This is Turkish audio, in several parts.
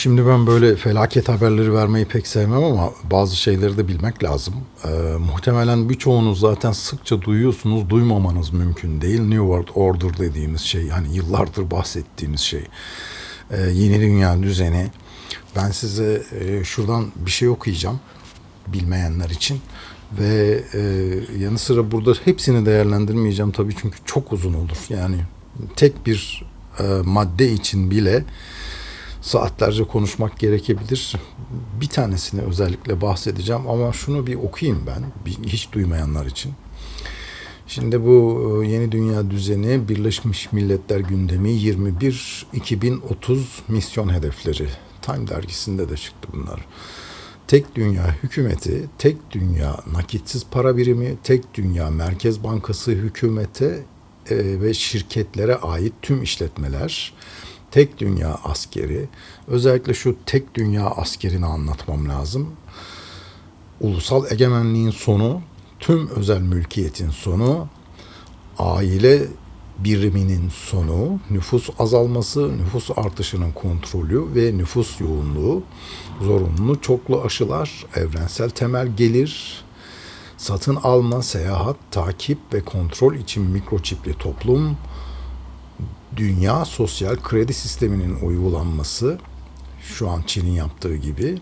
Şimdi ben böyle felaket haberleri vermeyi pek sevmem ama bazı şeyleri de bilmek lazım. Ee, muhtemelen birçoğunuz zaten sıkça duyuyorsunuz, duymamanız mümkün değil. New World Order dediğimiz şey, hani yıllardır bahsettiğimiz şey. Ee, yeni dünya düzeni. Ben size e, şuradan bir şey okuyacağım, bilmeyenler için. Ve e, yanı sıra burada hepsini değerlendirmeyeceğim tabii çünkü çok uzun olur. Yani tek bir e, madde için bile saatlerce konuşmak gerekebilir. Bir tanesini özellikle bahsedeceğim ama şunu bir okuyayım ben hiç duymayanlar için. Şimdi bu e, yeni dünya düzeni Birleşmiş Milletler gündemi 21 2030 misyon hedefleri. Time dergisinde de çıktı bunlar. Tek dünya hükümeti, tek dünya nakitsiz para birimi, tek dünya merkez bankası hükümete e, ve şirketlere ait tüm işletmeler, tek dünya askeri, özellikle şu tek dünya askerini anlatmam lazım. Ulusal egemenliğin sonu, tüm özel mülkiyetin sonu, aile biriminin sonu, nüfus azalması, nüfus artışının kontrolü ve nüfus yoğunluğu, zorunlu çoklu aşılar, evrensel temel gelir, satın alma, seyahat, takip ve kontrol için mikroçipli toplum, dünya sosyal kredi sisteminin uygulanması, şu an Çin'in yaptığı gibi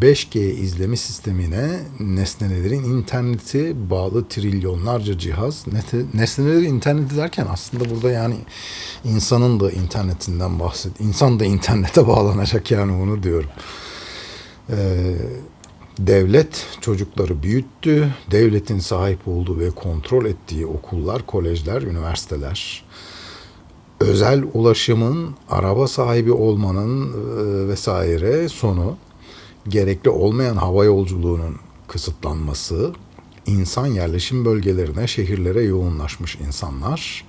5G izleme sistemine nesnelerin interneti bağlı trilyonlarca cihaz. Nesnelerin interneti derken aslında burada yani insanın da internetinden bahset. İnsan da internete bağlanacak yani onu diyorum. Ee, devlet çocukları büyüttü. Devletin sahip olduğu ve kontrol ettiği okullar, kolejler, üniversiteler özel ulaşımın araba sahibi olmanın e, vesaire sonu gerekli olmayan hava yolculuğunun kısıtlanması, insan yerleşim bölgelerine, şehirlere yoğunlaşmış insanlar,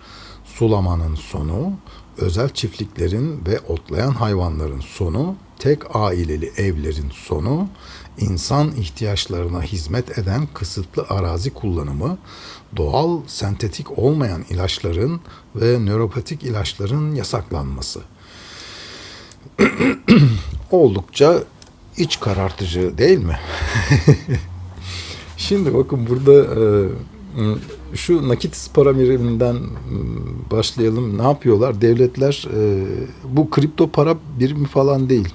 sulamanın sonu, özel çiftliklerin ve otlayan hayvanların sonu, tek aileli evlerin sonu, insan ihtiyaçlarına hizmet eden kısıtlı arazi kullanımı, doğal sentetik olmayan ilaçların ve nöropatik ilaçların yasaklanması oldukça iç karartıcı değil mi? Şimdi bakın burada e, şu nakit para biriminden e, başlayalım. Ne yapıyorlar? Devletler e, bu kripto para birimi falan değil.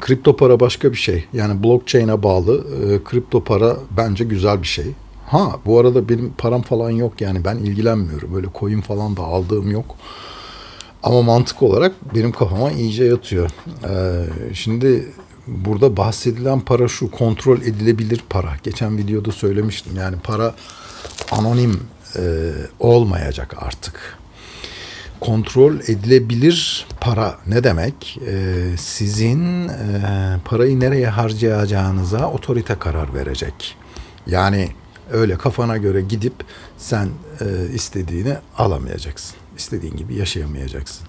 Kripto para başka bir şey. Yani blockchain'e bağlı e, kripto para bence güzel bir şey. Ha bu arada benim param falan yok yani ben ilgilenmiyorum. Böyle coin falan da aldığım yok. Ama mantık olarak benim kafama iyice yatıyor. Ee, şimdi burada bahsedilen para şu kontrol edilebilir para. Geçen videoda söylemiştim. Yani para anonim e, olmayacak artık. Kontrol edilebilir para ne demek? Ee, sizin e, parayı nereye harcayacağınıza otorite karar verecek. Yani öyle kafana göre gidip sen e, istediğini alamayacaksın. İstediğin gibi yaşayamayacaksın.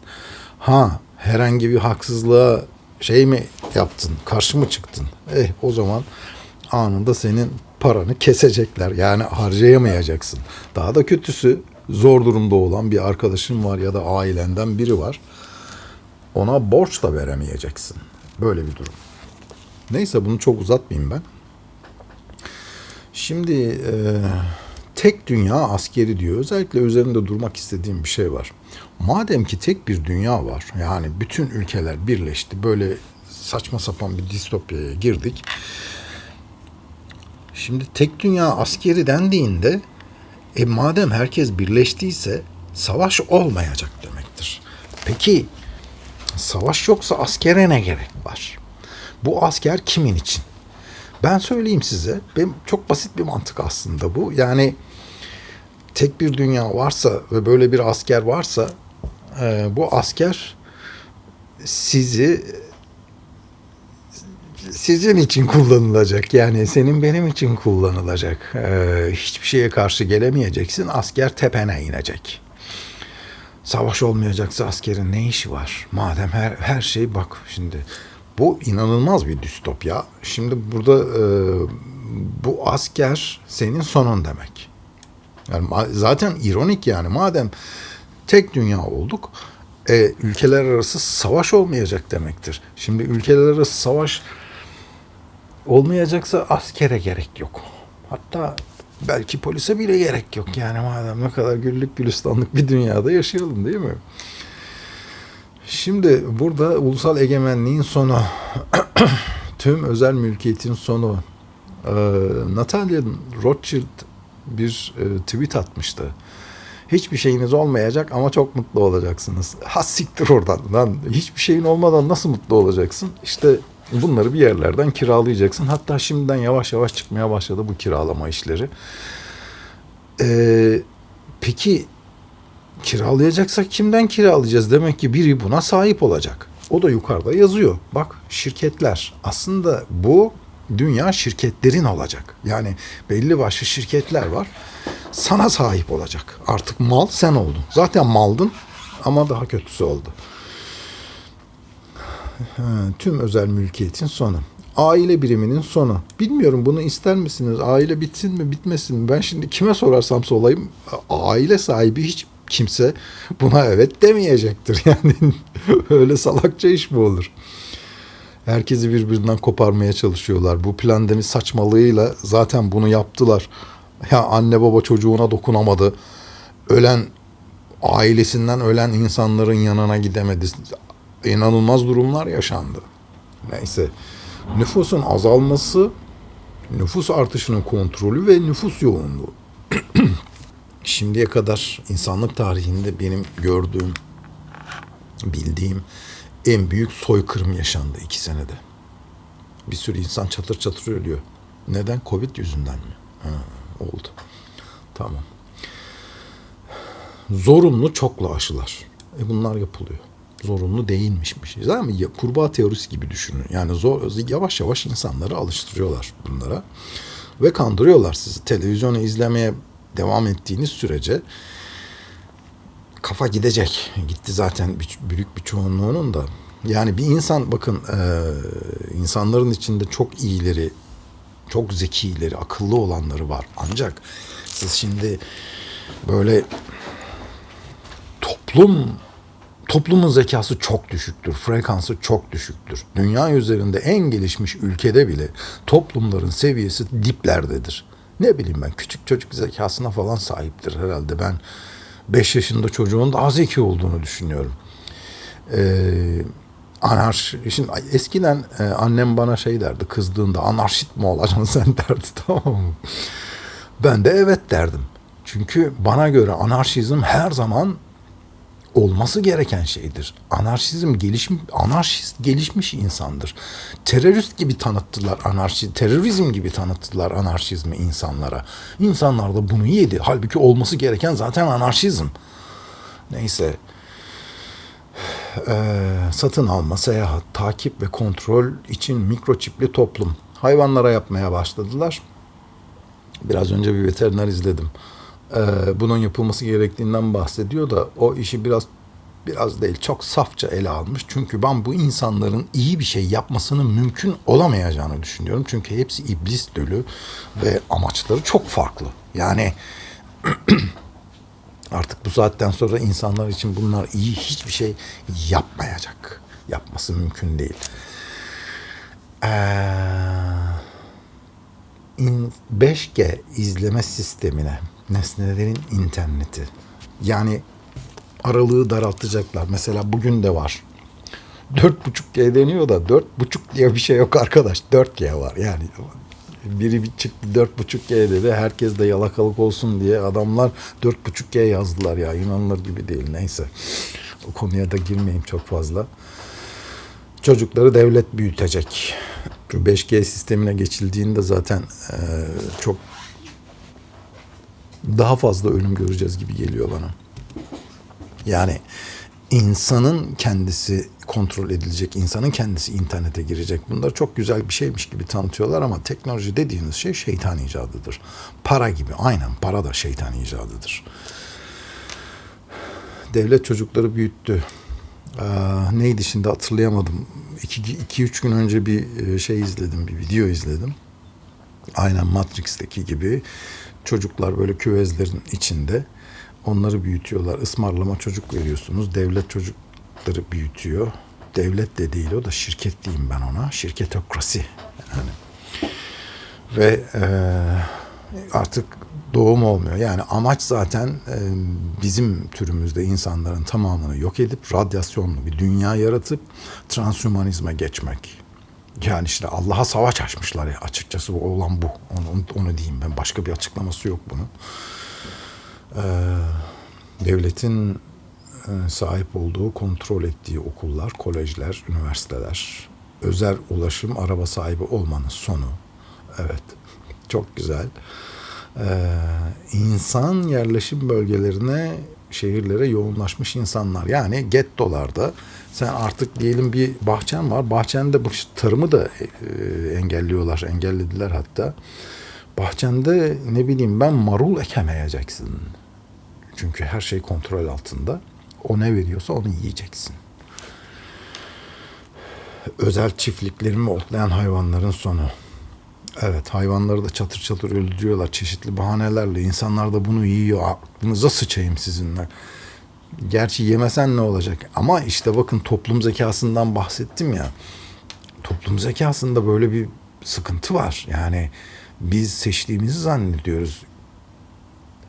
Ha herhangi bir haksızlığa şey mi yaptın, karşı mı çıktın? Eh o zaman anında senin paranı kesecekler. Yani harcayamayacaksın. Daha da kötüsü zor durumda olan bir arkadaşın var ya da ailenden biri var. Ona borç da veremeyeceksin. Böyle bir durum. Neyse bunu çok uzatmayayım ben. Şimdi e, tek dünya askeri diyor. Özellikle üzerinde durmak istediğim bir şey var. Madem ki tek bir dünya var, yani bütün ülkeler birleşti, böyle saçma sapan bir distopyaya girdik. Şimdi tek dünya askeri dendiğinde, e madem herkes birleştiyse savaş olmayacak demektir. Peki savaş yoksa askere ne gerek var? Bu asker kimin için? Ben söyleyeyim size. Benim çok basit bir mantık aslında bu. Yani tek bir dünya varsa ve böyle bir asker varsa e, bu asker sizi sizin için kullanılacak. Yani senin benim için kullanılacak. E, hiçbir şeye karşı gelemeyeceksin. Asker tepene inecek. Savaş olmayacaksa askerin ne işi var? Madem her her şey bak şimdi bu inanılmaz bir distopya. Şimdi burada e, bu asker senin sonun demek. Yani zaten ironik yani madem tek dünya olduk E, ülkeler arası savaş olmayacak demektir. Şimdi ülkeler arası savaş olmayacaksa askere gerek yok. Hatta belki polise bile gerek yok. Yani madem ne kadar güllük gülistanlık bir dünyada yaşayalım değil mi? Şimdi burada ulusal egemenliğin sonu, tüm özel mülkiyetin sonu. Ee, Natalia Rothschild bir e, tweet atmıştı. Hiçbir şeyiniz olmayacak ama çok mutlu olacaksınız. Ha siktir oradan. Lan hiçbir şeyin olmadan nasıl mutlu olacaksın? İşte bunları bir yerlerden kiralayacaksın. Hatta şimdiden yavaş yavaş çıkmaya başladı bu kiralama işleri. Ee, peki kiralayacaksak kimden kiralayacağız? Demek ki biri buna sahip olacak. O da yukarıda yazıyor. Bak şirketler. Aslında bu dünya şirketlerin olacak. Yani belli başlı şirketler var. Sana sahip olacak. Artık mal sen oldun. Zaten maldın ama daha kötüsü oldu. Ha, tüm özel mülkiyetin sonu. Aile biriminin sonu. Bilmiyorum bunu ister misiniz? Aile bitsin mi bitmesin mi? Ben şimdi kime sorarsam solayım aile sahibi hiç kimse buna evet demeyecektir. Yani öyle salakça iş mi olur? Herkesi birbirinden koparmaya çalışıyorlar. Bu pandemi saçmalığıyla zaten bunu yaptılar. Ya anne baba çocuğuna dokunamadı. Ölen ailesinden ölen insanların yanına gidemedi. İnanılmaz durumlar yaşandı. Neyse. Nüfusun azalması, nüfus artışının kontrolü ve nüfus yoğunluğu. Şimdiye kadar insanlık tarihinde benim gördüğüm, bildiğim en büyük soykırım yaşandı iki senede. Bir sürü insan çatır çatır ölüyor. Neden? Covid yüzünden mi? Ha, oldu. Tamam. Zorunlu çoklu aşılar. E bunlar yapılıyor. Zorunlu değilmişmiş. Değil mi? Ya- Kurbağa teorisi gibi düşünün. Yani zor, yavaş yavaş insanları alıştırıyorlar bunlara. Ve kandırıyorlar sizi. Televizyonu izlemeye devam ettiğiniz sürece kafa gidecek. Gitti zaten bir, büyük bir çoğunluğunun da. Yani bir insan bakın e, insanların içinde çok iyileri, çok zekileri, akıllı olanları var. Ancak siz şimdi böyle toplum toplumun zekası çok düşüktür. Frekansı çok düşüktür. Dünya üzerinde en gelişmiş ülkede bile toplumların seviyesi diplerdedir. Ne bileyim ben küçük çocuk zekasına falan sahiptir herhalde. Ben 5 yaşında çocuğun daha zeki olduğunu düşünüyorum. Ee, anarş şimdi eskiden e, annem bana şey derdi kızdığında anarşist mi olacaksın sen derdi tamam mı? Ben de evet derdim. Çünkü bana göre anarşizm her zaman olması gereken şeydir. Anarşizm gelişmiş anarşist gelişmiş insandır. Terörist gibi tanıttılar anarşi terörizm gibi tanıttılar anarşizmi insanlara. İnsanlar da bunu yedi. Halbuki olması gereken zaten anarşizm. Neyse. Ee, satın alma, seyahat, takip ve kontrol için mikroçipli toplum. Hayvanlara yapmaya başladılar. Biraz önce bir veteriner izledim. Ee, bunun yapılması gerektiğinden bahsediyor da o işi biraz biraz değil çok safça ele almış. Çünkü ben bu insanların iyi bir şey yapmasının mümkün olamayacağını düşünüyorum. Çünkü hepsi iblis dölü ve amaçları çok farklı. Yani artık bu saatten sonra insanlar için bunlar iyi hiçbir şey yapmayacak. Yapması mümkün değil. Ee, in- 5G izleme sistemine nesnelerin interneti yani aralığı daraltacaklar. Mesela bugün de var. 4.5G deniyor da 4.5 diye bir şey yok arkadaş. 4G var yani. Biri bir çıktı 4.5G dedi. Herkes de yalakalık olsun diye adamlar 4.5G yazdılar ya. İnanılır gibi değil. Neyse. O konuya da girmeyeyim çok fazla. Çocukları devlet büyütecek. Şu 5G sistemine geçildiğinde zaten çok daha fazla ölüm göreceğiz gibi geliyor bana. Yani insanın kendisi kontrol edilecek, insanın kendisi internete girecek. Bunlar çok güzel bir şeymiş gibi tanıtıyorlar ama teknoloji dediğiniz şey şeytan icadıdır. Para gibi, aynen para da şeytan icadıdır. Devlet çocukları büyüttü. Aa, neydi şimdi hatırlayamadım. 2-3 gün önce bir e, şey izledim, bir video izledim. Aynen Matrix'teki gibi çocuklar böyle küvezlerin içinde onları büyütüyorlar. Ismarlama çocuk veriyorsunuz. Devlet çocuk şirketleri büyütüyor. Devlet de değil o da şirket diyeyim ben ona. Şirketokrasi. Yani. Ve e, artık doğum olmuyor. Yani amaç zaten e, bizim türümüzde insanların tamamını yok edip radyasyonlu bir dünya yaratıp transhümanizme geçmek. Yani işte Allah'a savaş açmışlar ya açıkçası bu olan bu. Onu, onu, diyeyim ben. Başka bir açıklaması yok bunun. Ee, devletin e, sahip olduğu, kontrol ettiği okullar, kolejler, üniversiteler, özel ulaşım araba sahibi olmanın sonu. Evet, çok güzel. Ee, insan yerleşim bölgelerine, şehirlere yoğunlaşmış insanlar. Yani gettolarda sen artık diyelim bir bahçen var. Bahçende bu tarımı da e, engelliyorlar, engellediler hatta. Bahçende ne bileyim ben marul ekemeyeceksin. Çünkü her şey kontrol altında. O ne veriyorsa onu yiyeceksin. Özel çiftliklerimi otlayan hayvanların sonu. Evet hayvanları da çatır çatır öldürüyorlar çeşitli bahanelerle. İnsanlar da bunu yiyor. Aklınıza sıçayım sizinle. Gerçi yemesen ne olacak? Ama işte bakın toplum zekasından bahsettim ya. Toplum zekasında böyle bir sıkıntı var. Yani biz seçtiğimizi zannediyoruz.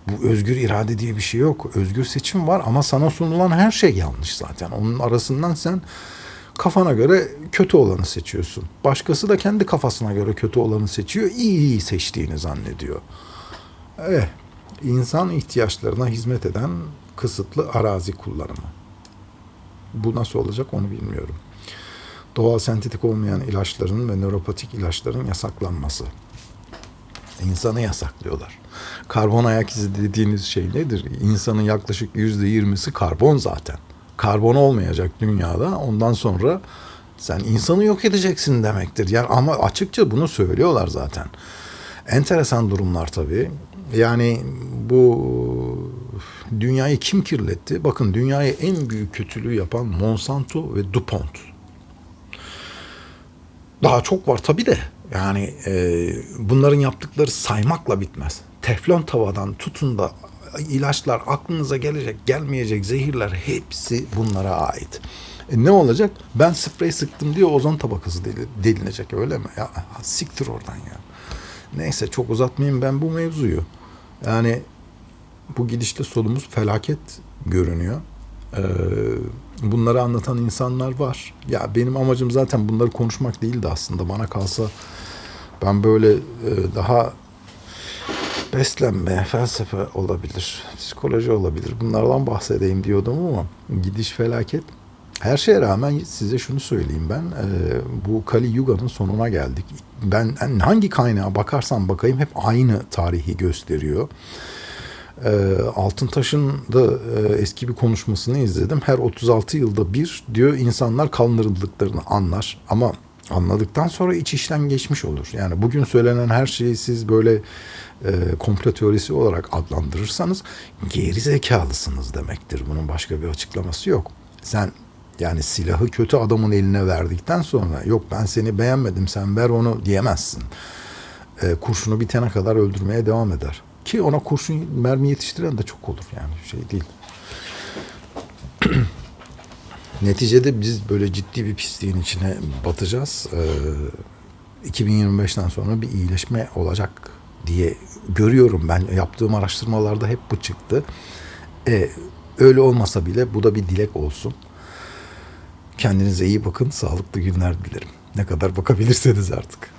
Bu özgür irade diye bir şey yok. Özgür seçim var ama sana sunulan her şey yanlış zaten. Onun arasından sen kafana göre kötü olanı seçiyorsun. Başkası da kendi kafasına göre kötü olanı seçiyor. İyi iyi seçtiğini zannediyor. Eh, insan ihtiyaçlarına hizmet eden kısıtlı arazi kullanımı. Bu nasıl olacak onu bilmiyorum. Doğal sentetik olmayan ilaçların ve nöropatik ilaçların yasaklanması. İnsanı yasaklıyorlar. Karbon ayak izi dediğiniz şey nedir? İnsanın yaklaşık yüzde yirmisi karbon zaten. Karbon olmayacak dünyada. Ondan sonra sen insanı yok edeceksin demektir. Yani ama açıkça bunu söylüyorlar zaten. Enteresan durumlar tabii. Yani bu dünyayı kim kirletti? Bakın dünyayı en büyük kötülüğü yapan Monsanto ve DuPont. Daha çok var tabii de. Yani e, bunların yaptıkları saymakla bitmez. Teflon tavadan tutun da ilaçlar aklınıza gelecek gelmeyecek zehirler hepsi bunlara ait. E ne olacak? Ben sprey sıktım diye ozon tabakası deli- delinecek öyle mi? Ya siktir oradan ya. Neyse çok uzatmayayım ben bu mevzuyu. Yani bu gidişte sonumuz felaket görünüyor. Ee, bunları anlatan insanlar var. Ya benim amacım zaten bunları konuşmak değildi aslında. Bana kalsa ben böyle e, daha beslenme, felsefe olabilir, psikoloji olabilir. Bunlardan bahsedeyim diyordum ama gidiş felaket. Her şeye rağmen size şunu söyleyeyim ben. e, bu Kali Yuga'nın sonuna geldik. Ben hangi kaynağa bakarsam bakayım hep aynı tarihi gösteriyor. E, Altıntaş'ın da e, eski bir konuşmasını izledim. Her 36 yılda bir diyor insanlar kaldırıldıklarını anlar ama anladıktan sonra iç işten geçmiş olur. Yani bugün söylenen her şeyi siz böyle e, komplo teorisi olarak adlandırırsanız geri zekalısınız demektir. Bunun başka bir açıklaması yok. Sen yani silahı kötü adamın eline verdikten sonra yok ben seni beğenmedim sen ver onu diyemezsin. E, kurşunu bitene kadar öldürmeye devam eder. Ki ona kurşun mermi yetiştiren de çok olur yani şey değil. Neticede biz böyle ciddi bir pisliğin içine batacağız. Ee, 2025'ten sonra bir iyileşme olacak diye görüyorum ben. Yaptığım araştırmalarda hep bu çıktı. Ee, öyle olmasa bile bu da bir dilek olsun. Kendinize iyi bakın, sağlıklı günler dilerim. Ne kadar bakabilirseniz artık.